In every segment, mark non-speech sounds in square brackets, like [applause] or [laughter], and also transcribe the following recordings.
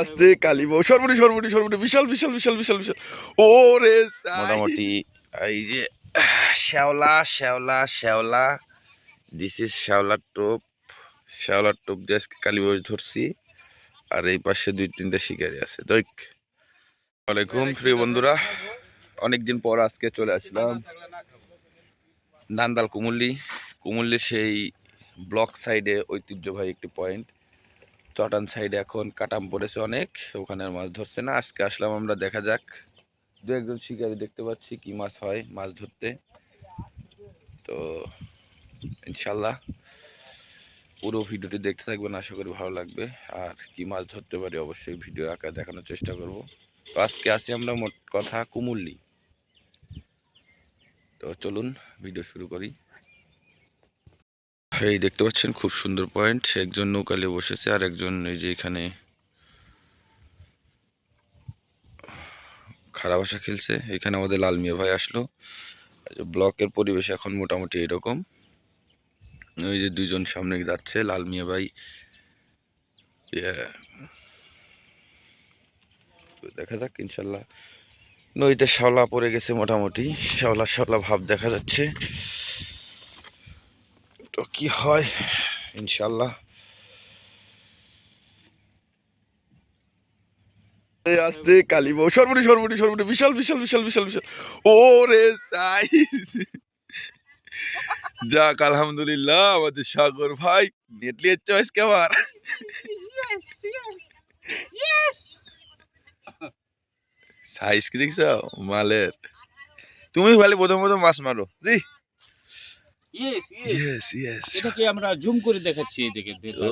আসতে কালিব সর্বনি সর্বনি সর্বনি বিশাল বিশাল বিশাল বিশাল বিশাল। ও রে মোটামুটি। এই যে শ্যাওলা শ্যাওলা শ্যাওলা। দিস ইজ শ্যাওলার টোপ। শ্যাওলার টোপ দিয়ে আজকে কালীবাস ধরছি। আর এই পাশে দুই তিনটা শিকারি আছে। দৈক ওয়ালাইকুম প্রিয় বন্ধুরা। অনেকদিন পর আজকে চলে আসলাম। নান্দাল কুমুল্লি। কুমুল্লির সেই ব্লক সাইডে ঐতিহ্যবাহী একটি পয়েন্ট। চটান সাইডে এখন কাটাম পড়েছে অনেক ওখানে মাছ ধরছে না। আজকে আসলাম আমরা, দেখা যাক। দু একজন শিকারি দেখতে পাচ্ছি কি মাছ হয় মাছ ধরতে। তো ইনশাল্লাহ পুরো ভিডিওটি দেখতে থাকবেন, আশা করি ভালো লাগবে। আর কি মাছ ধরতে পারি অবশ্যই ভিডিও আকারে দেখানোর চেষ্টা করব। তো আজকে আসি আমরা মোট কথা কুমুল্লি তো চলুন, ভিডিও শুরু করি। এই দেখতে পাচ্ছেন খুব সুন্দর পয়েন্ট একজন নৌকালে বসেছে আর একজন এই যে এখানে খারাপ আশা খেলছে। এখানে আমাদের লাল মিয়া ভাই আসলো। ব্লকের পরিবেশ এখন মোটামুটি এরকম। ওই যে দুজন সামনে যাচ্ছে, লাল মিয়া ভাই। দেখা যাক, ইনশাল্লাহ। নদীতে শ্যাওলা পড়ে গেছে মোটামুটি। শ্যাওলা শ্যাওলা ভাব দেখা যাচ্ছে। তো কি হয়? ইনশাল্লাহ আসতে কালিব সর্বনি সর্বনি সর্বনি বিশাল বিশাল বিশাল বিশাল বিশাল। ও রে সাইজ যাক, আলহামদুলিল্লাহ, আমাদের সাগর ভাই নেটলি চয়েস কেবার. সাইজ কি দেখছ? মালের। তুমি খালি প্রথম প্রথম মাছ মারো। জি। Yes, yes. ইয়েস ইয়েস এটাকে আমরা জুম করে দেখাচ্ছি এই দেখে ও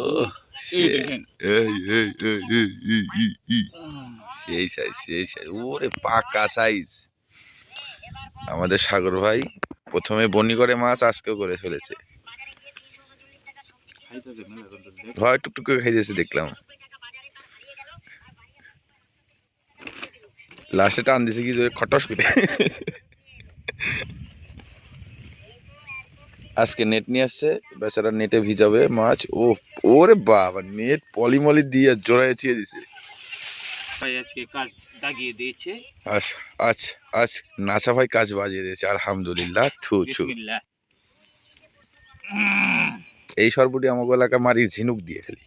এই দেখেন। এই এই এই এই এই এই এই। সেই সাইজ সেই সাইজ ওরে পাকা সাইজ আমাদের সাগর ভাই প্রথমে বনি করে মাছ আজকেও করে ফেলেছে। ভাই টুকটুক করে খাই দিয়েছে দেখলাম। লাস্টে টান দিছে কি খটস করে। আজকে নেট নিয়ে আসছে বেচারা নেটে ভিজাবে মাছ। ও ওরে বাবা নেট পলিমলি দিয়ে জোড়ায় চিয়ে দিছে। আজ আজ আজ নাসা ভাই কাজ বাজিয়ে দিয়েছে আলহামদুলিল্লাহ থু থু। এই সর্বটি আমাকে এলাকা মারি ঝিনুক দিয়ে ফেলি।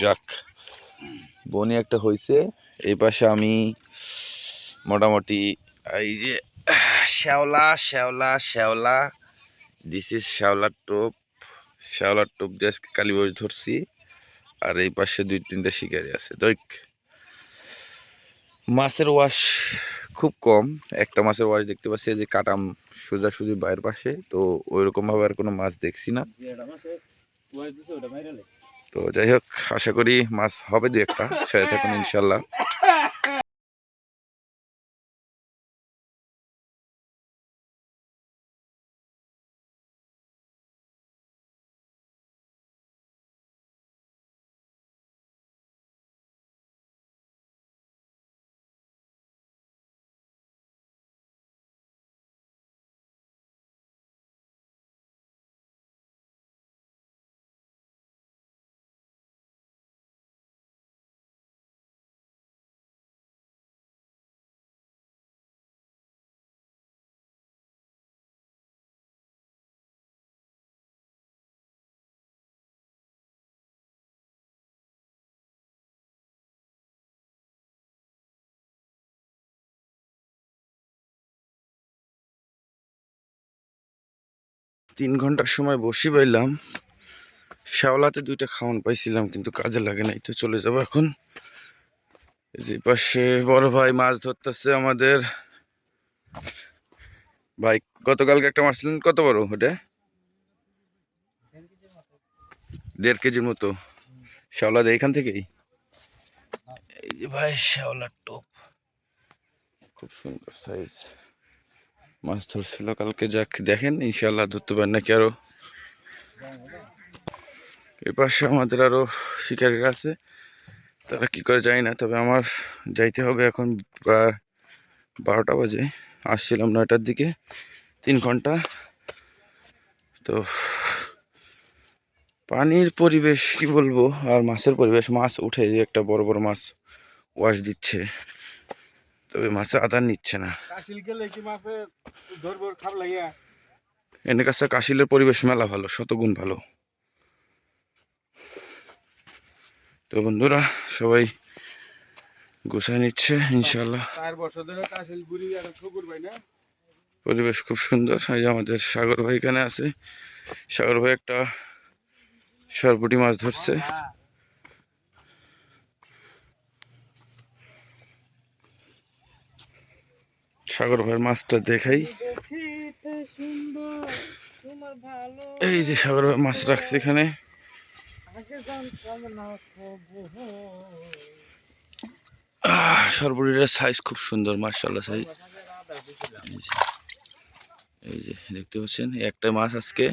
যাক বনি একটা হয়েছে এই পাশে আমি মোটামুটি এই যে [sighs] শ্যাওলা শ্যাওলা শ্যাওলা। দিস ইজ শ্যাওলার টোপ। শ্যাওলার টোপ দিয়ে আজকে কালীবাস ধরছি। আর এই পাশে দুই তিনটা শিকারি আছে। দৈক মাছের ওয়াশ খুব কম। একটা মাছের ওয়াশ দেখতে পাচ্ছি যে কাটাম সোজাসুজি বাইরের পাশে। তো ওইরকমভাবে আর কোনো মাছ দেখছি না। তো যাই হোক, আশা করি মাছ হবে দু একটা। সাথে থাকুন ইনশাল্লাহ। তিন ঘণ্টার সময় বসি পাইলাম। শ্যাওলাতে দুইটা খাওয়ান পাইছিলাম, কিন্তু কাজে লাগে নাই, তো চলে যাব এখন। যে পাশে বড় ভাই মাছ ধরতেছে আমাদের। ভাই, গতকালকে একটা মাছ ছিলেন কত বড় ওটা? দেড় কেজির মতো। শ্যাওলা দেয় এখান থেকেই? এই যে ভাই, শ্যাওলার টোপ। খুব সুন্দর সাইজ মাছ ধরছিল কালকে যাক, দেখেন ইনশাল্লাহ ধরতে পারেন নাকি আরও। এ পাশে আমাদের আরও শিকারীরা আছে। তারা কি করে যায় না, তবে আমার যাইতে হবে এখন বারোটা বাজে, আসছিলাম নয়টার দিকে, তিন ঘণ্টা। তো পানির পরিবেশ কি বলব, আর মাছের পরিবেশ, মাছ উঠে যে একটা বড় বড় মাছ ওয়াশ দিচ্ছে। তবে মাছে আদার নিচ্ছে না। এনে কাছে কাশিলের পরিবেশ মেলা ভালো শতগুণ ভালো। তো বন্ধুরা সবাই গোছায় নিচ্ছে ইনশাল্লাহ পরিবেশ খুব সুন্দর। এই যে আমাদের সাগর ভাই এখানে আছে। সাগর ভাই একটা সরপুটি মাছ ধরছে। সাগর ভাইয়ের মাছটা দেখাই। এই যে সাগর ভাই মাছ রাখছে এখানে। সরপুটিটার সাইজ খুব সুন্দর মার্শাল্লাহ সাইজ এই যে, দেখতে পাচ্ছেন, একটা মাছ আজকে।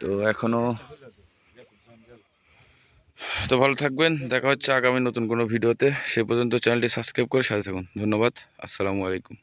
তো এখনও তো ভালো থাকবেন, দেখা হচ্ছে আগামী নতুন কোনো ভিডিওতে। সে পর্যন্ত চ্যানেলটি সাবস্ক্রাইব করে সাথে থাকুন। ধন্যবাদ, আসসালামু আলাইকুম।